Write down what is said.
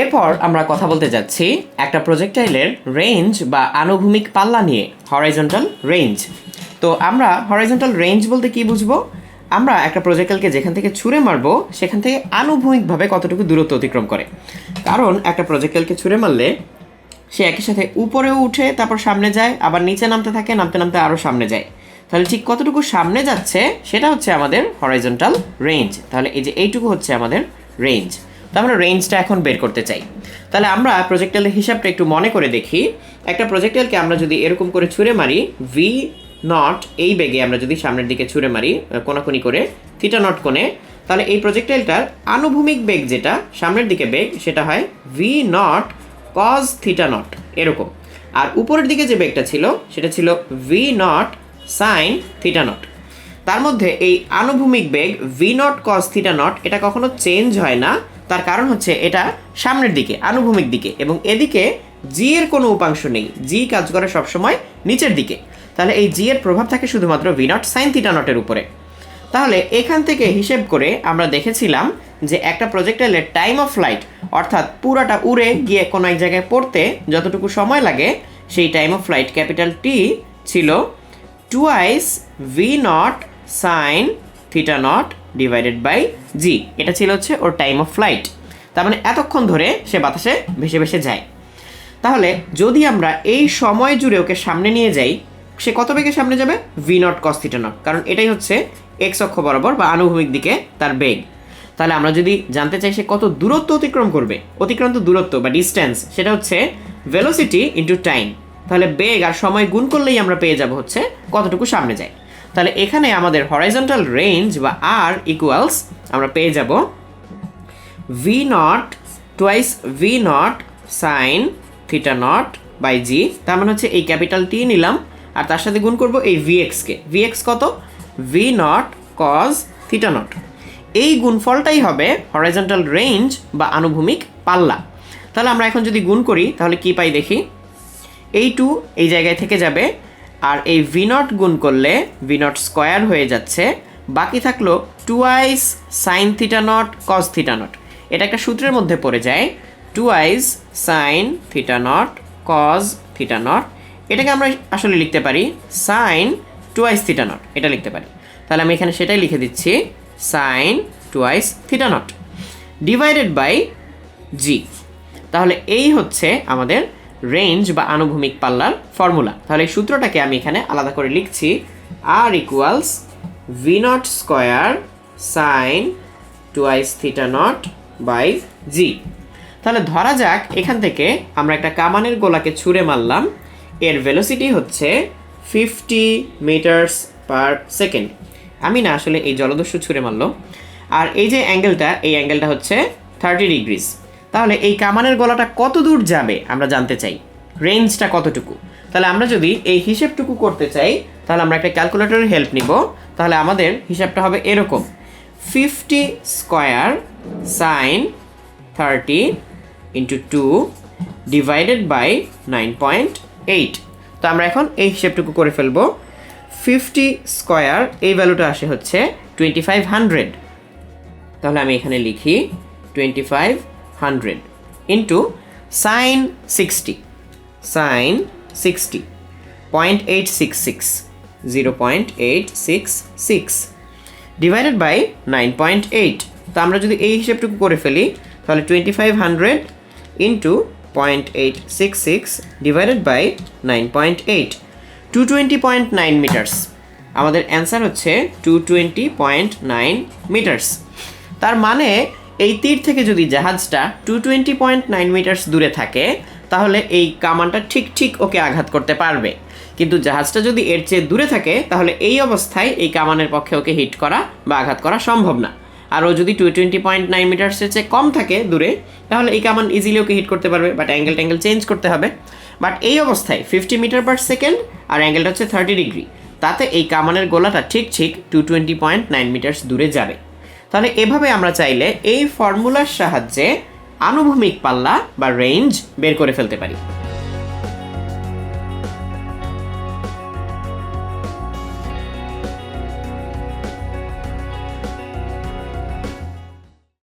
এরপর আমরা কথা বলতে যাচ্ছি একটা প্রজেক্টাইলের রেঞ্জ বা আনুভূমিক পাল্লা নিয়ে হরাইজন্টাল রেঞ্জ তো আমরা হরাইজন্টাল রেঞ্জ বলতে কি বুঝব? আমরা একটা প্রজেক্টাইলকে যেখান থেকে ছুঁড়ে মারবো, সেখান থেকে আনুভূমিকভাবে কতটুকু দূরত্ব অতিক্রম করে। কারণ একটা প্রজেক্টাইলকে ছুঁড়ে মারলে সে একই সাথে উপরেও উঠে, তারপর সামনে যায়, আবার নিচে নামতে থাকে, নামতে নামতে আরও সামনে যায়। তাহলে ঠিক কতটুকু সামনে যাচ্ছে, সেটা হচ্ছে আমাদের হরাইজন্টাল রেঞ্জ তাহলে এই যে এইটুকু হচ্ছে আমাদের রেঞ্জ তো আমরা রেঞ্জটা এখন বের করতে চাই। তাহলে আমরা প্রজেক্টাইলের হিসাবটা একটু মনে করে দেখি। একটা প্রজেক্টাইলকে আমরা যদি এরকম করে ছুঁড়ে মারি ভি নট এই বেগে আমরা যদি সামনের দিকে ছুঁড়ে মারি কোনাকুনি করে থিটা নট কোণে, তাহলে এই প্রজেক্টাইলটার আনুভূমিক বেগ যেটা, সামনের দিকে বেগ, সেটা হয় v nought cos theta nought এরকম। আর উপরের দিকে যে বেগটা ছিল, সেটা ছিল v nought sine theta nought তার মধ্যে এই আনুভূমিক বেগ v nought cos theta nought এটা কখনো চেঞ্জ হয় না। তার কারণ হচ্ছে এটা সামনের দিকে, আনুভূমিক দিকে এবং এদিকে জি এর কোনো উপাংশ নেই। জি কাজ করে সবসময় নিচের দিকে। তাহলে এই জি এর প্রভাব থাকে শুধুমাত্র ভি নট সাইন থিটা নটের উপরে। তাহলে এখান থেকে হিসেব করে আমরা দেখেছিলাম যে একটা প্রজেক্টাইলের টাইম অফ ফ্লাইট অর্থাৎ পুরাটা উড়ে গিয়ে কোনো এক জায়গায় পড়তে যতটুকু সময় লাগে, সেই time of flight capital T ছিল twice v nought sine theta nought divided by g এটা ছিল হচ্ছে ওর টাইম অফ ফ্লাইট তার মানে এতক্ষণ ধরে সে বাতাসে ভেসে ভেসে যায়। তাহলে যদি আমরা এই সময় জুড়ে ওকে সামনে নিয়ে যাই, সে কত বেগে সামনে যাবে? ভি নট কস নট কারণ এটাই হচ্ছে এক্স অক্ষ বরাবর বা আনুভূমিক দিকে তার বেগ। তাহলে আমরা যদি জানতে চাই সে কত দূরত্ব অতিক্রম করবে, অতিক্রান্ত দূরত্ব বা ডিস্টেন্স সেটা হচ্ছে ভেলোসিটি ইন্টু টাইম তাহলে বেগ আর সময় গুণ করলেই আমরা পেয়ে যাব হচ্ছে কতটুকু সামনে যায়। তাহলে এখানে আমাদের হরাইজন্টাল রেঞ্জ বা আর ইকুয়ালস আমরা পেয়ে যাব v nought twice v nought sine theta nought by g তার মানে হচ্ছে এই ক্যাপিটাল টি নিলাম, আর তার সাথে গুণ করব এই ভিএক্সকে ভিএক্স কত? V nought cos theta nought এই গুণফলটাই হবে হরাইজন্টাল রেঞ্জ বা আনুভূমিক পাল্লা। তাহলে আমরা এখন যদি গুণ করি, তাহলে কি পাই দেখি? এই টু এই জায়গায় থেকে যাবে আর এই ভি নট গুণ করলে ভি নট স্কোয়ার হয়ে যাচ্ছে। বাকি থাকল twice sine theta nought cos theta nought এটা একটা সূত্রের মধ্যে পড়ে যায়। Twice sine theta nought cos theta nought এটাকে আমরা আসলে লিখতে পারি সাইন টুয়াইস থিটা নট এটা লিখতে পারি। তাহলে আমি এখানে সেটাই লিখে দিচ্ছি sine twice theta nought divided by g তাহলে এই হচ্ছে আমাদের রেঞ্জ বা আনুভূমিক পাল্লার ফর্মুলা তাহলে এই সূত্রটাকে আমি এখানে আলাদা করে লিখছি আর equals v nought square sine twice theta nought by g তাহলে ধরা যাক, এখান থেকে আমরা একটা কামানের গোলাকে ছুঁড়ে মারলাম, এর ভেলোসিটি হচ্ছে ফিফটি মিটার্স পার সেকেন্ড আমি না আসলে এই জলদস্যু ছুঁড়ে মারলো। আর এই যে অ্যাঙ্গেলটা এই অ্যাঙ্গেলটা হচ্ছে থার্টি ডিগ্রিজ তাহলে এই কামানের গলাটা কত দূর যাবে আমরা জানতে চাই। রেঞ্জটা কতটুকু? তাহলে আমরা যদি এই হিসেবটুকু করতে চাই, তাহলে আমরা একটা ক্যালকুলেটরের হেল্প নিব। তাহলে আমাদের হিসাবটা হবে এরকম। Fifty square sine thirty into two divided by nine point eight তো আমরা এখন এই হিসেবটুকু করে ফেলব। ফিফটি স্কোয়ার এই ভ্যালুটা আসে হচ্ছে টোয়েন্টি ফাইভ হান্ড্রেড তাহলে আমি এখানে লিখি twenty five hundred into sine sixty sine sixty point eight six six zero point eight six six divided by nine point eight তো আমরা যদি এই হিসেবটুকু করে ফেলি, তাহলে twenty five hundred into point eight six six divided by nine point eight two twenty point nine meters আমাদের answer হচ্ছে two twenty point nine meters তার মানে এই তীর থেকে যদি জাহাজটা two twenty point nine meters দূরে থাকে, তাহলে এই কামানটা ঠিক ঠিক ওকে আঘাত করতে পারবে। কিন্তু জাহাজটা যদি এর চেয়ে দূরে থাকে, তাহলে এই অবস্থায় এই কামানের পক্ষে ওকে হিট করা বা আঘাত করা সম্ভব না। আর ও যদি টু টোয়েন্টি পয়েন্ট নাইন মিটার্সের চেয়ে কম থাকে দূরে, তাহলে এই কামান ইজিলি ওকে হিট করতে পারবে বাট অ্যাঙ্গেল ট্যাঙ্গেল চেঞ্জ করতে হবে। বাট এই অবস্থায় ফিফটি মিটার পার সেকেন্ড আর অ্যাঙ্গেলটা হচ্ছে থার্টি ডিগ্রি তাতে এই কামানের গোলাটা ঠিক ঠিক two twenty point nine meters দূরে যাবে। তাহলে এভাবে আমরা চাইলে এই ফর্মুলার সাহায্যে আনুভূমিক পাল্লা বা রেঞ্জ বের করে ফেলতে পারি।